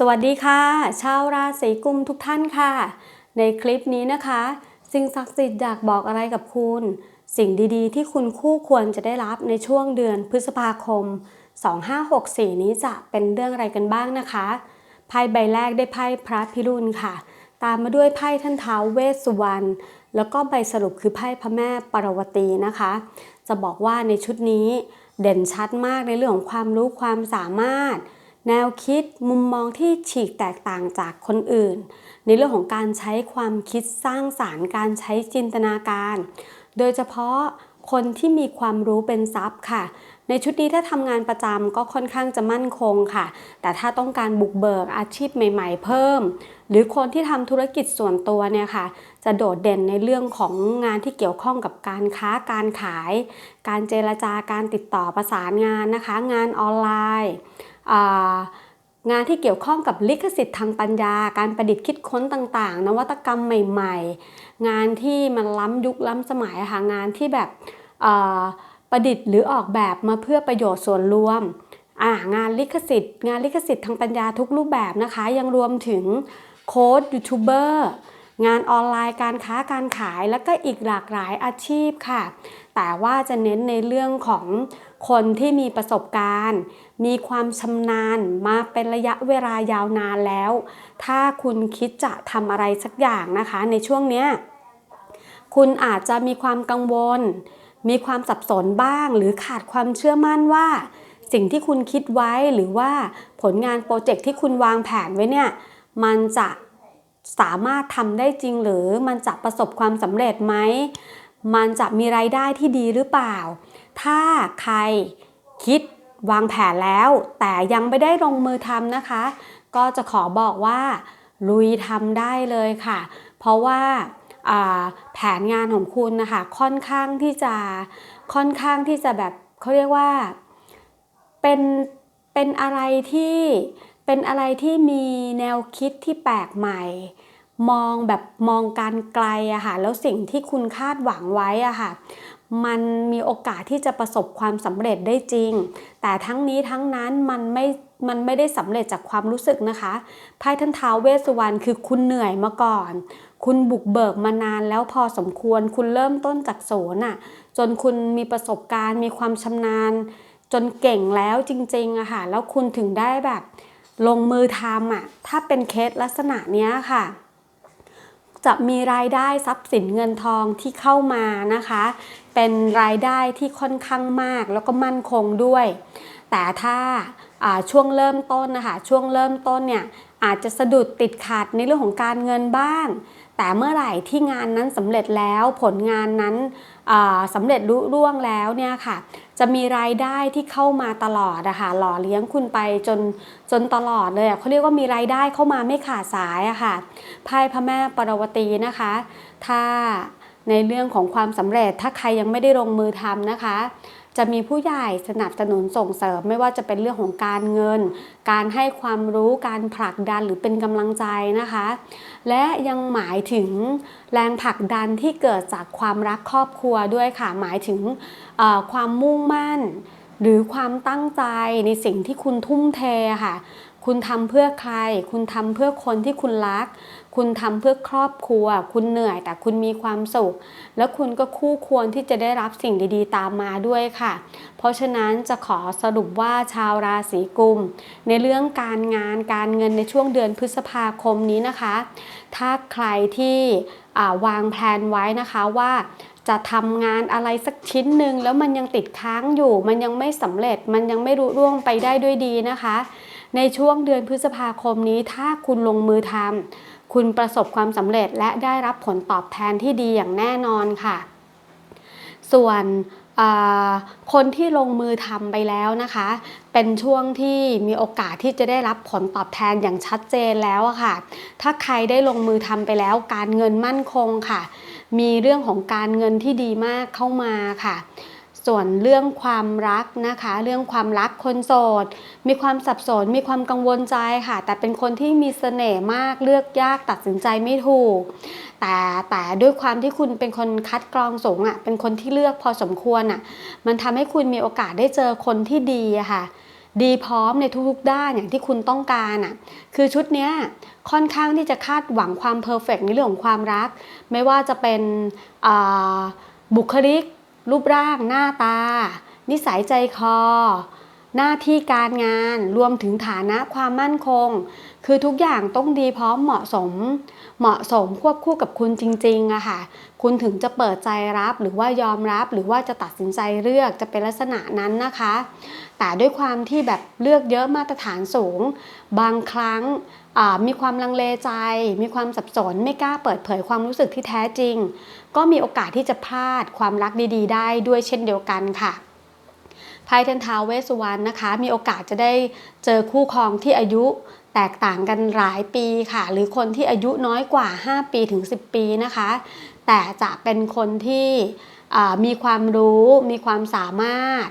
สวัสดีค่ะ ชาวราศีกุมทุกท่านค่ะ ในคลิปนี้นะคะ สิ่งศักดิ์สิทธิ์อยากบอกอะไรกับคุณ สิ่งดีๆ ที่คุณคู่ควรจะได้รับในช่วงเดือนพฤษภาคม 2564 นี้จะเป็นเรื่องอะไรกันบ้างนะคะไพ่ใบแรกได้ไพ่พระพิรุณค่ะ ตามมาด้วยไพ่ท่านเท้าเวสสุวรรณแล้วก็ใบสรุปคือไพ่พระแม่ปรวตีนะคะ จะบอกว่าในชุดนี้เด่นชัดมากในเรื่องของความรู้ความสามารถ แนวคิดมุมมองที่ฉีกแตกต่างจากคนอื่น ในเรื่องของการใช้ความคิดสร้างสารรค์ การใช้จินตนาการ โดยเฉพาะคนที่มีความรู้เป็นทรัพย์ค่ะ ในชุดนี้ถ้าทำงานประจำก็ค่อนข้างจะมั่นคงค่ะ แต่ถ้าต้องการบุกเบิกอาชีพใหม่ ๆ เพิ่ม หรือคนที่ทำธุรกิจส่วนตัวเนี่ยค่ะ จะโดดเด่นในเรื่องของงานที่เกี่ยวข้องกับการค้าการขาย การเจรจาการติดต่อประสานงานนะคะ งานออนไลน์ งานที่เกี่ยวข้องกับลิขสิทธิ์ทางปัญญา การประดิษฐ์คิดค้นต่างๆ นวัตกรรมใหม่ๆ งานที่มันล้ำยุคล้ำสมัยค่ะงานที่แบบประดิษฐ์หรือออกแบบมาเพื่อประโยชน์ส่วนรวมงานลิขสิทธิ์ งานลิขสิทธิ์ทางปัญญาทุกรูปแบบนะคะ ยังรวมถึงโค้ดยูทูบเบอร์งานออนไลน์การค้าการขายแล้วก็อีกหลากหลายอาชีพค่ะ แต่ว่าจะเน้นในเรื่องของคนที่มีประสบการณ์ มีความชำนาญมาเป็นระยะเวลายาวนานแล้ว ถ้าคุณคิดจะทำอะไรสักอย่างนะคะ ในช่วงเนี้ยคุณอาจจะมีความกังวล มีความสับสนบ้าง หรือขาดความเชื่อมั่นว่า สิ่งที่คุณคิดไว้หรือว่าผลงานโปรเจกต์ที่คุณวางแผนไว้เนี่ยมันจะสามารถทำได้จริงหรือมันจะประสบความสำเร็จไหม มันจะมีรายได้ที่ดีหรือเปล่า ถ้าใครคิด วางแผนแล้วแต่ยังไม่ได้ลงมือทำนะคะ ก็จะขอบอกว่าลุยทำได้เลยค่ะ เพราะว่าแผนงานของคุณนะคะค่อนข้างที่จะค่อนข้างที่จะแบบเขาเรียกว่าเป็นเป็นอะไรที่เป็นอะไรที่มีแนวคิดที่แปลกใหม่ มองแบบมองการไกลอะค่ะแล้วสิ่งที่คุณคาดหวังไว้อะค่ะ มันมีโอกาสที่จะประสบความสำเร็จได้จริง แต่ทั้งนี้ทั้งนั้นมันไม่ มันไม่ได้สำเร็จจากความรู้สึกนะคะไพ่ท่านท้าวเวสสุวรรณคือคุณเหนื่อยมาก่อน คุณบุกเบิกมานานแล้วพอสมควร คุณเริ่มต้นจากศูนย์อะจนคุณมีประสบการณ์มีความชำนาญ จนเก่งแล้วจริงๆอะค่ะ แล้วคุณถึงได้แบบ ลงมือทำอะถ้าเป็นเคสลักษณะนี้ค่ะจะมีรายได้ทรัพย์สินเงินทองที่เข้ามานะคะ เป็นรายได้ที่ค่อนข้างมากแล้วก็มั่นคงด้วย แต่ถ้าช่วงเริ่มต้นนะคะช่วงเริ่มต้นเนี่ยอาจจะสะดุดติดขัดในเรื่องของการเงินบ้าง แต่เมื่อไหร่ที่งานนั้นสำเร็จแล้วผลงานนั้นสำเร็จรุ่ร่วงแล้วเนี่ยค่ะ จะมีรายได้ที่เข้ามาตลอดนะคะหล่อเลี้ยงคุณไปจนจนตลอดเลยเขาเรียกว่ามีรายได้เข้ามาไม่ขาดสายอะค่ะไพ่พระแม่ปรวตีนะคะ ถ้า ในเรื่องของความสำเร็จถ้าใครยังไม่ได้ลงมือทำนะคะ จะมีผู้ใหญ่สนับสนุนส่งเสริม ไม่ว่าจะเป็นเรื่องของการเงิน การให้ความรู้การผลักดันหรือเป็นกำลังใจนะคะ และยังหมายถึงแรงผลักดันที่เกิดจากความรักครอบครัวด้วยค่ะ หมายถึงความมุ่งมั่นหรือความตั้งใจในสิ่งที่คุณทุ่มเทค่ะ คุณทำเพื่อใคร คุณทำเพื่อคนที่คุณรัก คุณทำเพื่อครอบครัว คุณเหนื่อยแต่คุณมีความสุข แล้วคุณก็คู่ควรที่จะได้รับสิ่งดีๆ ตามมาด้วยค่ะ เพราะฉะนั้นจะขอสรุปว่าชาวราศีกุม ในเรื่องการงานการเงินในช่วงเดือนพฤษภาคมนี้นะคะ ถ้าใครที่วางแผนไว้นะคะว่าจะทำงานอะไรสักชิ้นหนึ่งแล้วมันยังติดค้างอยู่ มันยังไม่สำเร็จมันยังไม่รุ่ร่วงไปได้ด้วยดีนะคะ ในช่วงเดือนพฤษภาคมนี้ถ้าคุณลงมือทำคุณประสบความสำเร็จและได้รับผลตอบแทนที่ดีอย่างแน่นอนค่ะ ส่วนคนที่ลงมือทำไปแล้วนะคะ เป็นช่วงที่มีโอกาสที่จะได้รับผลตอบแทนอย่างชัดเจนแล้วค่ะ ถ้าใครได้ลงมือทำไปแล้ว การเงินมั่นคงค่ะ มีเรื่องของการเงินที่ดีมากเข้ามาค่ะ ส่วนเรื่องความรักนะคะ เรื่องความรักคนโสด มีความสับสน มีความกังวลใจค่ะ แต่เป็นคนที่มีเสน่ห์มากเลือกยากตัดสินใจไม่ถูก แต่แต่ด้วยความที่คุณเป็นคนคัดกรองสูงอะเป็นคนที่เลือกพอสมควรอะ มันทำให้คุณมีโอกาสได้เจอคนที่ดีอะค่ะดีพร้อมในทุกๆด้านอย่างที่คุณต้องการอะ คือชุดเนี้ยค่อนข้างที่จะคาดหวังความเพอร์เฟกในเรื่องของความรัก ไม่ว่าจะเป็นบุคลิก รูปร่างหน้าตา นิสัยใจคอ หน้าที่การงานรวมถึงฐานะความมั่นคง คือทุกอย่างต้องดีพร้อมเหมาะสม เหมาะสมควบคู่กับคุณจริงๆอะค่ะ คุณถึงจะเปิดใจรับหรือว่ายอมรับหรือว่าจะตัดสินใจเลือกจะเป็นลักษณะนั้นนะคะ แต่ด้วยความที่แบบเลือกเยอะมาตรฐานสูง บางครั้ง มีความลังเลใจ มีความสับสน ไม่กล้าเปิดเผยความรู้สึกที่แท้จริง ก็มีโอกาสที่จะพลาดความรักดีๆ ได้ด้วยเช่นเดียวกันค่ะไพ่เทนทาวเวสุวรรณนะคะ มีโอกาสจะได้เจอคู่ครองที่อายุแตกต่างกันหลายปีค่ะ หรือคนที่อายุน้อยกว่า 5 ปีถึง 10 ปีนะคะ แต่จะเป็นคนที่มีความรู้ มีความสามารถ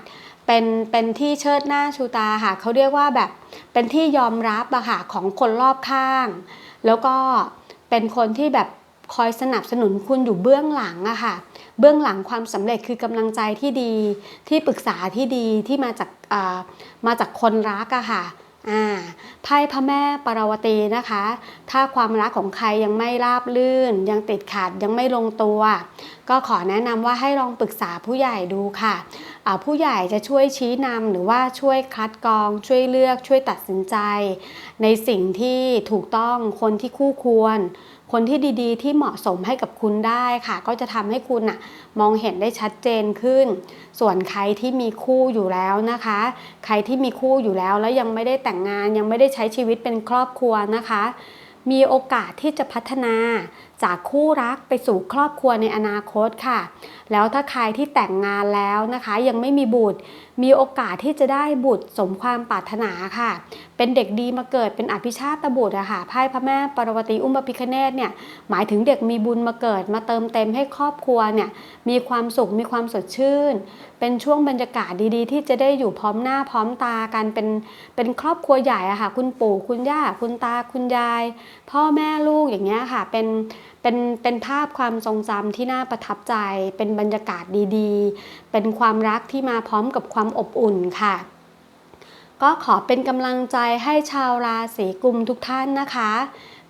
เป็นเป็นที่เชิดหน้าชูตาค่ะเขาเรียกว่าแบบเป็นที่ยอมรับอะค่ะของคนรอบข้าง แล้วก็เป็นคนที่แบบคอยสนับสนุนคุณอยู่เบื้องหลังอะค่ะ เบื้องหลังความสำเร็จคือกำลังใจที่ดี ที่ปรึกษาที่ดีที่มาจากมาจากคนรักอะค่ะ อ่าไพ่พระแม่ปาราวตีนะคะ ถ้าความรักของใครยังไม่ราบลื่น ยังติดขัดยังไม่ลงตัว ก็ขอแนะนำว่าให้ลองปรึกษาผู้ใหญ่ดูค่ะผู้ใหญ่จะช่วยชี้นำหรือว่าช่วยคัดกรอง ช่วยเลือกช่วยตัดสินใจ ในสิ่งที่ถูกต้องคนที่คู่ควร คนที่ดีๆ ที่เหมาะสมให้กับคุณได้ค่ะ ก็จะทำให้คุณน่ะมองเห็นได้ชัดเจนขึ้น ส่วนใครที่มีคู่อยู่แล้วนะคะ ใครที่มีคู่อยู่แล้วแล้วยังไม่ได้แต่งงานยังไม่ได้ใช้ชีวิตเป็นครอบครัวนะคะ มีโอกาสที่จะพัฒนาจากคู่รักไปสู่ครอบครัวในอนาคตค่ะ แล้วถ้าใครที่แต่งงานแล้วนะคะ ยังไม่มีบุตร มีโอกาสที่จะได้บุตรสมความปรารถนาค่ะ เป็นเด็กดีมาเกิดเป็นอภิชาตบุตรอะค่ะไพ่พระแม่ปารวตีอุ้มบพิคเนตเนี่ยหมายถึงเด็กมีบุญมาเกิดมาเติมเต็มให้ครอบครัวเนี่ยมีความสุขมีความสดชื่น เป็นช่วงบรรยากาศดีๆ ที่จะได้อยู่พร้อมหน้าพร้อมตากันเป็นเป็นครอบครัวใหญ่อะค่ะ คุณปู่คุณย่าคุณตาคุณยาย พ่อแม่ลูกอย่างเงี้ยค่ะเป็นเป็นเป็นภาพความทรงจำที่น่าประทับใจ เป็นบรรยากาศดีๆ เป็นความรักที่มาพร้อมกับความอบอุ่นค่ะ ก็ขอเป็นกำลังใจให้ชาวราศีกุมทุกท่านนะคะ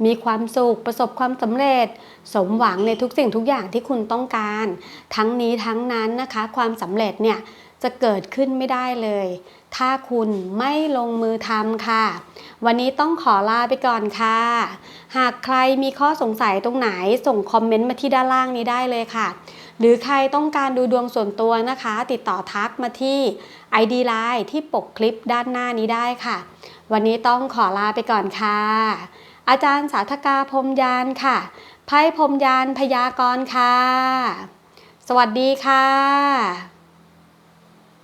มีความสุขประสบความสำเร็จ สมหวังในทุกสิ่งทุกอย่างที่คุณต้องการ ทั้งนี้ทั้งนั้นนะคะ ความสำเร็จเนี่ยจะเกิดขึ้นไม่ได้เลย ถ้าคุณไม่ลงมือทำค่ะ วันนี้ต้องขอลาไปก่อนค่ะ หากใครมีข้อสงสัยตรงไหนส่งคอมเมนต์มาที่ด้านล่างนี้ได้เลยค่ะ หรือใครต้องการดูดวงส่วนตัวนะคะ ติดต่อทักมาที่ ID Line ที่ปกคลิปด้านหน้านี้ได้ค่ะ วันนี้ต้องขอลาไปก่อนค่ะ อาจารย์สาธกาพรมยานค่ะไพ่พรมยานพยากรค่ะ สวัสดีค่ะ